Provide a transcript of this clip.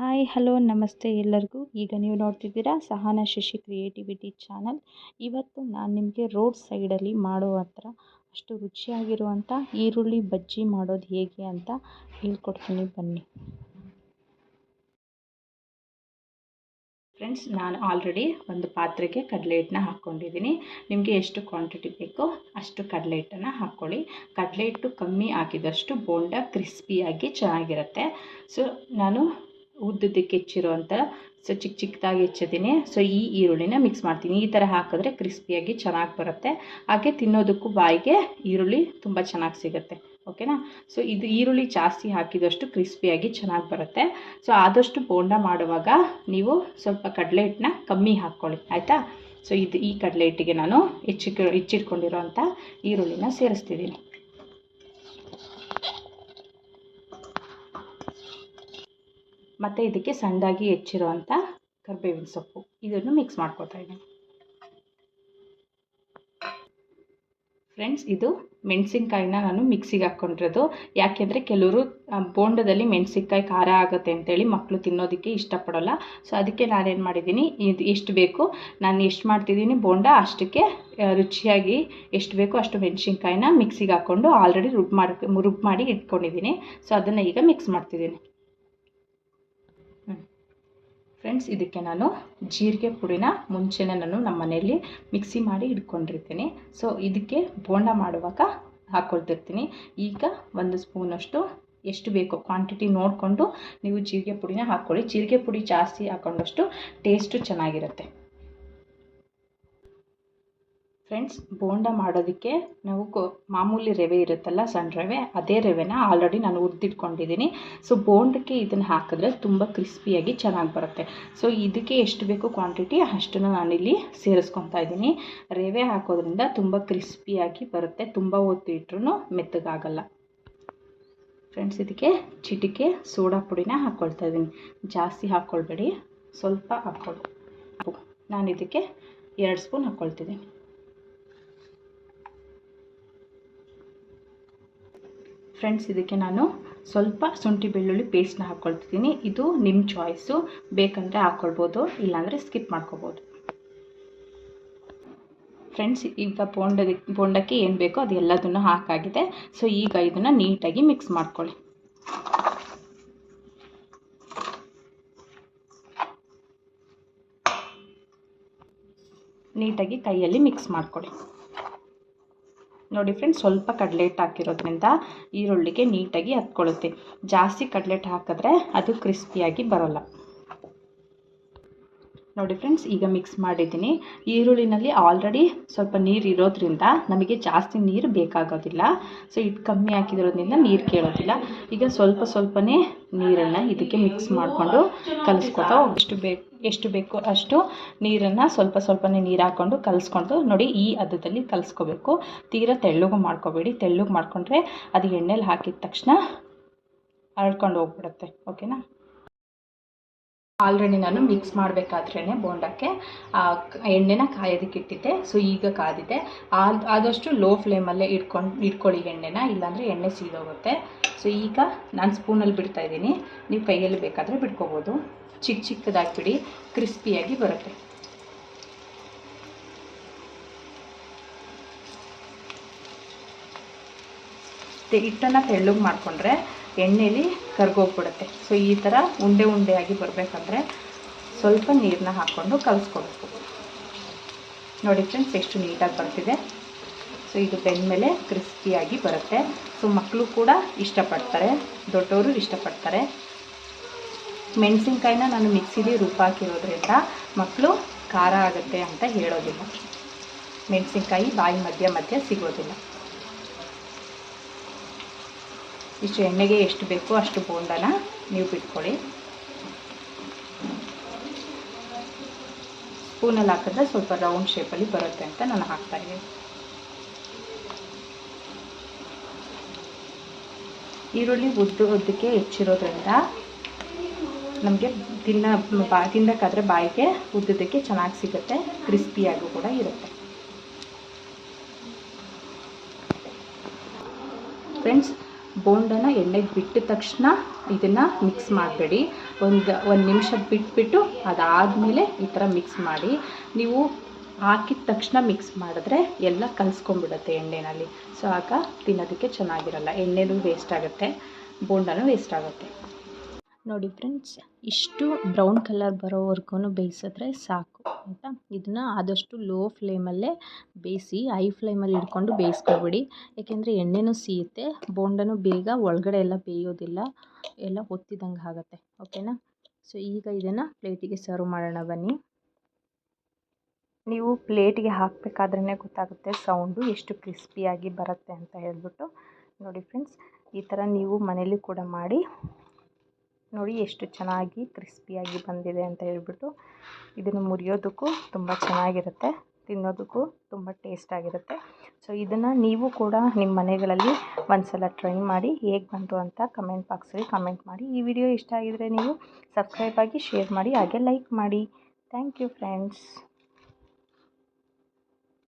Hi hello ನಮಸ್ತೆ ಎಲ್ಲರಿಗೂ. ಈಗ ನೀವು ನೋಡ್ತಿದ್ದೀರಾ ಸಹನ ಶಶಿ ಕ್ರಿಯೇಟಿವಿಟಿ ಚಾನಲ್ ಇವತ್ತು ನಾನು ನಿಮಗೆ ರೋಡ್ ಸೈಡಲ್ಲಿ ಮಾಡೋ ಹತ್ರ ಅಷ್ಟು ರುಚಿಯಾಗಿರುವಂಥ ಈರುಳ್ಳಿ ಬಜ್ಜಿ ಮಾಡೋದು ಹೇಗೆ ಅಂತ ಹೇಳ್ಕೊಡ್ತೀನಿ ಬನ್ನಿ. ಫ್ರೆಂಡ್ಸ್ ನಾನು ಆಲ್ರೆಡಿ ಒಂದು ಪಾತ್ರೆಗೆ ಕಡಲೆ ಹಿಟ್ಟನ್ನ ಹಾಕ್ಕೊಂಡಿದ್ದೀನಿ. ನಿಮಗೆ ಎಷ್ಟು ಕ್ವಾಂಟಿಟಿ ಬೇಕೋ ಅಷ್ಟು ಕಡಲೆ ಹಿಟ್ಟನ್ನು ಹಾಕ್ಕೊಳ್ಳಿ. ಕಡಲೆ ಹಿಟ್ಟು ಕಮ್ಮಿ ಹಾಕಿದಷ್ಟು ಬೋಂಡ ಕ್ರಿಸ್ಪಿಯಾಗಿ ಚೆನ್ನಾಗಿರುತ್ತೆ. ಸೊ ನಾನು ಉದ್ದದಕ್ಕೆ ಹೆಚ್ಚಿರುವಂಥ ಸೊ ಚಿಕ್ಕ ಚಿಕ್ಕದಾಗಿ ಹೆಚ್ಚಿದ್ದೀನಿ. ಸೊ ಈ ಈರುಳ್ಳಿನ ಮಿಕ್ಸ್ ಮಾಡ್ತೀನಿ. ಈ ಥರ ಹಾಕಿದ್ರೆ ಕ್ರಿಸ್ಪಿಯಾಗಿ ಚೆನ್ನಾಗಿ ಬರುತ್ತೆ. ಹಾಗೆ ತಿನ್ನೋದಕ್ಕೂ ಬಾಯಿಗೆ ಈರುಳ್ಳಿ ತುಂಬ ಚೆನ್ನಾಗಿ ಸಿಗುತ್ತೆ. ಓಕೆನಾ ಸೊ ಇದು ಈರುಳ್ಳಿ ಜಾಸ್ತಿ ಹಾಕಿದಷ್ಟು ಕ್ರಿಸ್ಪಿಯಾಗಿ ಚೆನ್ನಾಗಿ ಬರುತ್ತೆ. ಸೊ ಆದಷ್ಟು ಬೋಂಡ ಮಾಡುವಾಗ ನೀವು ಸ್ವಲ್ಪ ಕಡಲೆ ಹಿಟ್ಟನ್ನ ಕಮ್ಮಿ ಹಾಕ್ಕೊಳ್ಳಿ. ಆಯಿತಾ? ಸೊ ಇದು ಈ ಕಡಲೆ ಹಿಟ್ಟಿಗೆ ನಾನು ಹೆಚ್ಚಿಕ ಹೆಚ್ಚಿಟ್ಕೊಂಡಿರೋಂಥ ಈರುಳ್ಳಿನ ಸೇರಿಸ್ತಿದ್ದೀನಿ. ಮತ್ತು ಇದಕ್ಕೆ ಸಣ್ಣದಾಗಿ ಹೆಚ್ಚಿರುವಂಥ ಕರಿಬೇವಿನ ಸೊಪ್ಪು. ಇದನ್ನು ಮಿಕ್ಸ್ ಮಾಡ್ಕೊತಾ ಇದ್ದೀನಿ. ಫ್ರೆಂಡ್ಸ್ ಇದು ಮೆಣಸಿನ್ಕಾಯಿನ ನಾನು ಮಿಕ್ಸಿಗೆ ಹಾಕ್ಕೊಂಡಿರೋದು. ಯಾಕೆಂದರೆ ಕೆಲವರು ಬೋಂಡದಲ್ಲಿ ಮೆಣಸಿನ್ಕಾಯಿ ಖಾರ ಆಗುತ್ತೆ ಅಂತೇಳಿ ಮಕ್ಕಳು ತಿನ್ನೋದಕ್ಕೆ ಇಷ್ಟಪಡೋಲ್ಲ. ಸೊ ಅದಕ್ಕೆ ನಾನೇನು ಮಾಡಿದ್ದೀನಿ, ಇದು ಎಷ್ಟು ಬೇಕು, ನಾನು ಎಷ್ಟು ಮಾಡ್ತಿದ್ದೀನಿ ಬೋಂಡ, ಅಷ್ಟಕ್ಕೆ ರುಚಿಯಾಗಿ ಎಷ್ಟು ಬೇಕೋ ಅಷ್ಟು ಮೆಣಸಿನ್ಕಾಯಿನ ಮಿಕ್ಸಿಗೆ ಹಾಕ್ಕೊಂಡು ಆಲ್ರೆಡಿ ರುಬ್ ಮಾಡಿ ರುಬ್ ಮಾಡಿ ಇಟ್ಕೊಂಡಿದ್ದೀನಿ. ಸೊ ಅದನ್ನು ಈಗ ಮಿಕ್ಸ್ ಮಾಡ್ತಿದ್ದೀನಿ. ಫ್ರೆಂಡ್ಸ್ ಇದಕ್ಕೆ ನಾನು ಜೀರಿಗೆ ಪುಡಿನ ಮುಂಚೆನೇ ನಾನು ನಮ್ಮ ಮನೆಯಲ್ಲಿ ಮಿಕ್ಸಿ ಮಾಡಿ ಇಟ್ಕೊಂಡಿರ್ತೀನಿ. ಸೊ ಇದಕ್ಕೆ ಬೋಂಡ ಮಾಡುವಾಗ ಹಾಕ್ಕೊಳ್ತಿರ್ತೀನಿ ಈಗ ಒಂದು ಸ್ಪೂನಷ್ಟು ಎಷ್ಟು ಬೇಕೋ ಕ್ವಾಂಟಿಟಿ ನೋಡಿಕೊಂಡು ನೀವು ಜೀರಿಗೆ ಪುಡಿನ ಹಾಕ್ಕೊಳ್ಳಿ. ಜೀರಿಗೆ ಪುಡಿ ಜಾಸ್ತಿ ಹಾಕೊಂಡಷ್ಟು ಟೇಸ್ಟು ಚೆನ್ನಾಗಿರುತ್ತೆ. ಫ್ರೆಂಡ್ಸ್ ಬೋಂಡ ಮಾಡೋದಕ್ಕೆ ನಾವು ಕೊ ಮಾಮೂಲಿ ರವೆ ಇರುತ್ತಲ್ಲ, ಸಣ್ಣ ರವೆ, ಅದೇ ರವೆನ ಆಲ್ರೆಡಿ ನಾನು ಹುರಿದಿಟ್ಕೊಂಡಿದ್ದೀನಿ ಸೊ ಬೋಂಡಕ್ಕೆ ಇದನ್ನು ಹಾಕಿದ್ರೆ ತುಂಬ ಕ್ರಿಸ್ಪಿಯಾಗಿ ಚೆನ್ನಾಗಿ ಬರುತ್ತೆ. ಸೊ ಇದಕ್ಕೆ ಎಷ್ಟು ಬೇಕು ಕ್ವಾಂಟಿಟಿ ಅಷ್ಟನ್ನು ನಾನಿಲ್ಲಿ ಸೇರಿಸ್ಕೊತಾ ಇದ್ದೀನಿ ರವೆ ಹಾಕೋದ್ರಿಂದ ತುಂಬ ಕ್ರಿಸ್ಪಿಯಾಗಿ ಬರುತ್ತೆ. ತುಂಬ ಹೊತ್ತು ಇಟ್ರೂ ಮೆತ್ತಗಾಗಲ್ಲ. ಫ್ರೆಂಡ್ಸ್ ಇದಕ್ಕೆ ಚಿಟಿಕೆ, ಸೋಡಾ ಪುಡಿನ ಹಾಕ್ಕೊಳ್ತಾ ಇದ್ದೀನಿ ಜಾಸ್ತಿ ಹಾಕ್ಕೊಳ್ಬೇಡಿ ಸ್ವಲ್ಪ ಹಾಕ್ಕೊಳ್ಳಿ ನಾನು ಇದಕ್ಕೆ ಎರಡು ಸ್ಪೂನ್ ಹಾಕ್ಕೊಳ್ತಿದ್ದೀನಿ ಫ್ರೆಂಡ್ಸ್, ಇದಕ್ಕೆ ನಾನು ಸ್ವಲ್ಪ ಶುಂಠಿ ಬೆಳ್ಳುಳ್ಳಿ ಪೇಸ್ಟ್ನ ಹಾಕ್ಕೊಳ್ತಿದ್ದೀನಿ ಇದು ನಿಮ್ಮ ಚಾಯ್ಸು ಬೇಕಂದರೆ ಹಾಕ್ಕೊಳ್ಬೋದು ಇಲ್ಲಾಂದರೆ ಸ್ಕಿಪ್ ಮಾಡ್ಕೋಬೋದು. ಫ್ರೆಂಡ್ಸ್, ಈಗ ಬೋಂಡದ ಬೋಂಡಕ್ಕೆ ಏನು ಬೇಕೋ ಅದು ಎಲ್ಲದನ್ನು ಹಾಕಾಗಿದೆ. ಸೊ ಈಗ ಇದನ್ನು ನೀಟಾಗಿ ಮಿಕ್ಸ್ ಮಾಡ್ಕೊಳ್ಳಿ. ನೀಟಾಗಿ ಕೈಯಲ್ಲಿ ಮಿಕ್ಸ್ ಮಾಡ್ಕೊಳ್ಳಿ. ನೋಡಿ ಫ್ರೆಂಡ್ಸ್ ಸ್ವಲ್ಪ ಕಡ್ಲೆಟ್ ಹಾಕಿರೋದ್ರಿಂದ ಈರುಳ್ಳಿಗೆ ನೀಟಾಗಿ ಹತ್ಕೊಳ್ಳುತ್ತೆ ಜಾಸ್ತಿ ಕಡ್ಲೆಟ್ ಹಾಕಿದ್ರೆ ಅದು ಕ್ರಿಸ್ಪಿಯಾಗಿ ಬರೋಲ್ಲ. ನೋಡಿ ಫ್ರೆಂಡ್ಸ್ ಈಗ ಮಿಕ್ಸ್ ಮಾಡಿದ್ದೀನಿ. ಈರುಳ್ಳಿನಲ್ಲಿ ಆಲ್ರೆಡಿ ಸ್ವಲ್ಪ ನೀರು ಇರೋದ್ರಿಂದ ನಮಗೆ ಜಾಸ್ತಿ ನೀರು ಬೇಕಾಗೋದಿಲ್ಲ. ಸೊ ಇದು ಕಮ್ಮಿ ಹಾಕಿದಿರೋದ್ರಿಂದ ನೀರು ಕೇಳೋದಿಲ್ಲ. ಈಗ ಸ್ವಲ್ಪ ಸ್ವಲ್ಪನೇ ನೀರನ್ನು ಇದಕ್ಕೆ ಮಿಕ್ಸ್ ಮಾಡಿಕೊಂಡು ಕಲಿಸ್ಕೊತಾ ಎಷ್ಟು ಬೇಕು ಎಷ್ಟು ಬೇಕು ಅಷ್ಟು ನೀರನ್ನು ಸ್ವಲ್ಪ ಸ್ವಲ್ಪನೇ ನೀರು ಹಾಕ್ಕೊಂಡು ಕಲಿಸ್ಕೊಂಡು ನೋಡಿ ಈ ಹದದಲ್ಲಿ ಕಲಿಸ್ಕೋಬೇಕು. ತೀರಾ ತೆಳ್ಳಗು ಮಾಡ್ಕೋಬೇಡಿ. ತೆಳ್ಳಗೆ ಮಾಡಿಕೊಂಡ್ರೆ ಅದು ಎಣ್ಣೆಲಿ ಹಾಕಿದ ತಕ್ಷಣ ಹರಡ್ಕೊಂಡು ಹೋಗ್ಬಿಡುತ್ತೆ. ಓಕೆನಾ ಆಲ್ರೆಡಿ ನಾನು ಮಿಕ್ಸ್ ಮಾಡಬೇಕಾದ್ರೇ ಬೋಂಡಕ್ಕೆ ಎಣ್ಣೆನ ಕಾಯೋದಕ್ಕೆ ಇಟ್ಟಿದ್ದೆ. ಸೊ ಈಗ ಕಾದಿದೆ. ಆದಷ್ಟು ಲೋ ಫ್ಲೇಮಲ್ಲೇ ಇಟ್ಕೊಂಡು, ಇಟ್ಕೊಳ್ಳಿ ಎಣ್ಣೆನ. ಇಲ್ಲಾಂದರೆ ಎಣ್ಣೆ ಸೀದೋಗುತ್ತೆ. ಸೊ ಈಗ ನಾನು ಸ್ಪೂನಲ್ಲಿ ಬಿಡ್ತಾ ಇದ್ದೀನಿ. ನೀವು ಕೈಯಲ್ಲಿ ಬೇಕಾದರೆ ಬಿಡ್ಕೋಬೋದು. ಚಿಕ್ಕ ಚಿಕ್ಕದಾಗಿ ಬಿಡಿ ಕ್ರಿಸ್ಪಿಯಾಗಿ ಬರುತ್ತೆ. ಹಿಟ್ಟನ್ನು ತೆಳ್ಳಗೆ ಮಾಡಿಕೊಂಡ್ರೆ ಎಣ್ಣೆಲಿ ಕರ್ಗೋಗ್ಬಿಡುತ್ತೆ. ಸೊ ಈ ಥರ ಉಂಡೆ ಉಂಡೆಯಾಗಿ ಬರಬೇಕಂದ್ರೆ ಸ್ವಲ್ಪ ನೀರನ್ನ ಹಾಕ್ಕೊಂಡು ಕಲಿಸ್ಕೊಬೇಕು. ನೋಡಿ ಫ್ರೆಂಡ್ಸ್ ಎಷ್ಟು ನೀಟಾಗಿ ಬರ್ತಿದೆ. ಸೊ ಇದು ಬೆಂದಮೇಲೆ ಕ್ರಿಸ್ಪಿಯಾಗಿ ಬರುತ್ತೆ. ಸೊ ಮಕ್ಕಳು ಕೂಡ ಇಷ್ಟಪಡ್ತಾರೆ. ದೊಡ್ಡವರು ಇಷ್ಟಪಡ್ತಾರೆ. ಮೆಣಸಿನ್ಕಾಯಿನ ನಾನು ಮಿಕ್ಸಿಲಿ ರುಬ್ಬಾಕಿರೋದ್ರಿಂದ ಮಕ್ಕಳು ಖಾರ ಆಗುತ್ತೆ ಅಂತ ಹೇಳೋದಿಲ್ಲ. ಮೆಣಸಿನ್ಕಾಯಿ ಬಾಯಿ ಮಧ್ಯ ಮಧ್ಯ ಸಿಗೋದಿಲ್ಲ. ಇಷ್ಟು ಎಣ್ಣೆಗೆ ಎಷ್ಟು ಬೇಕೋ ಅಷ್ಟು ಬೋಂಡನ ನೀವು ಬಿಟ್ಕೊಳ್ಳಿ. ಸ್ಪೂನಲ್ಲಿ ಹಾಕಿದ್ರೆ ಸ್ವಲ್ಪ ರೌಂಡ್ ಶೇಪಲ್ಲಿ ಬರುತ್ತೆ ಅಂತ ನಾನು ಹಾಕ್ತಾಯಿದ್ದೀನಿ ಈರುಳ್ಳಿ ಉದ್ದು ಉದ್ದಕ್ಕೆ ಹೆಚ್ಚಿರೋದ್ರಿಂದ ನಮಗೆ ತಿನ್ನ ಬಾ ತಿನ್ನಬೇಕಾದ್ರೆ ಬಾಯಿಗೆ ಉದ್ದದಕ್ಕೆ ಚೆನ್ನಾಗಿ ಸಿಗುತ್ತೆ, ಕ್ರಿಸ್ಪಿಯಾಗೂ ಕೂಡ ಇರುತ್ತೆ. ಫ್ರೆಂಡ್ಸ್ ಬೋಂಡನ ಎಣ್ಣೆಗೆ ಬಿಟ್ಟ ತಕ್ಷಣ ಇದನ್ನು ಮಿಕ್ಸ್ ಮಾಡಬೇಡಿ. ಒಂದು ಒಂದು ನಿಮಿಷ ಬಿಟ್ಬಿಟ್ಟು ಅದಾದಮೇಲೆ ಈ ಥರ ಮಿಕ್ಸ್ ಮಾಡಿ. ನೀವು ಹಾಕಿದ ತಕ್ಷಣ ಮಿಕ್ಸ್ ಮಾಡಿದ್ರೆ ಎಲ್ಲ ಕಲಿಸ್ಕೊಂಡ್ಬಿಡುತ್ತೆ ಎಣ್ಣೆನಲ್ಲಿ. ಸೊ, ಆಗ ತಿನ್ನೋದಕ್ಕೆ ಚೆನ್ನಾಗಿರಲ್ಲ. ಎಣ್ಣೆನೂ ವೇಸ್ಟ್ ಆಗುತ್ತೆ. ಬೋಂಡನೂ ವೇಸ್ಟ್ ಆಗುತ್ತೆ. ನೋಡಿ ಫ್ರೆಂಡ್ಸ್, ಇಷ್ಟು ಬ್ರೌನ್ ಕಲರ್ ಬರೋವರೆಗೂ ಬೇಯಿಸಿದ್ರೆ ಸಾಕು, ಆಯಿತಾ? ಇದನ್ನು ಆದಷ್ಟು ಲೋ ಫ್ಲೇಮಲ್ಲೇ ಬೇಯಿಸಿ, ಹೈ ಫ್ಲೇಮಲ್ಲಿ ಇಟ್ಕೊಂಡು ಬೇಯಿಸ್ಕೊಬಿಡಿ ಏಕೆಂದರೆ ಎಣ್ಣೆನೂ ಸಿಯುತ್ತೆ, ಬೋಂಡನೂ ಬೇಗ ಒಳಗಡೆ ಎಲ್ಲ ಬೇಯೋದಿಲ್ಲ, ಎಲ್ಲ ಒತ್ತಿದಂಗೆ ಆಗುತ್ತೆ, ಓಕೆನಾ? ಸೊ, ಈಗ ಇದನ್ನು ಪ್ಲೇಟಿಗೆ ಸರ್ವ್ ಮಾಡೋಣ, ಬನ್ನಿ. ನೀವು ಪ್ಲೇಟಿಗೆ ಹಾಕಬೇಕಾದ್ರೇ ಗೊತ್ತಾಗುತ್ತೆ ಸೌಂಡು ಎಷ್ಟು ಕ್ರಿಸ್ಪಿಯಾಗಿ ಬರುತ್ತೆ ಅಂತ ಹೇಳ್ಬಿಟ್ಟು. ನೋಡಿ ಫ್ರೆಂಡ್ಸ್, ಈ ಥರ ನೀವು ಮನೇಲಿ ಕೂಡ ಮಾಡಿ ನೋಡಿ ಎಷ್ಟು ಚೆನ್ನಾಗಿ ಕ್ರಿಸ್ಪಿಯಾಗಿ ಬಂದಿದೆ ಅಂತ ಹೇಳ್ಬಿಟ್ಟು ಇದನ್ನು ಮುರಿಯೋದಕ್ಕೂ ತುಂಬ ಚೆನ್ನಾಗಿರುತ್ತೆ, ತಿನ್ನೋದಕ್ಕೂ ತುಂಬ ಟೇಸ್ಟಾಗಿರುತ್ತೆ ಸೊ ಇದನ್ನು ನೀವು ಕೂಡ ನಿಮ್ಮ ಮನೆಗಳಲ್ಲಿ ಒಂದು ಸಲ ಟ್ರೈ ಮಾಡಿ ಹೇಗೆ ಬಂತು ಅಂತ ಕಮೆಂಟ್ ಬಾಕ್ಸಲ್ಲಿ ಕಮೆಂಟ್ ಮಾಡಿ. ಈ ವಿಡಿಯೋ ಇಷ್ಟ ಆಗಿದ್ದರೆ ನೀವು ಸಬ್ಸ್ಕ್ರೈಬ್ ಆಗಿ ಶೇರ್ ಮಾಡಿ, ಹಾಗೆ ಲೈಕ್ ಮಾಡಿ. Thank you friends.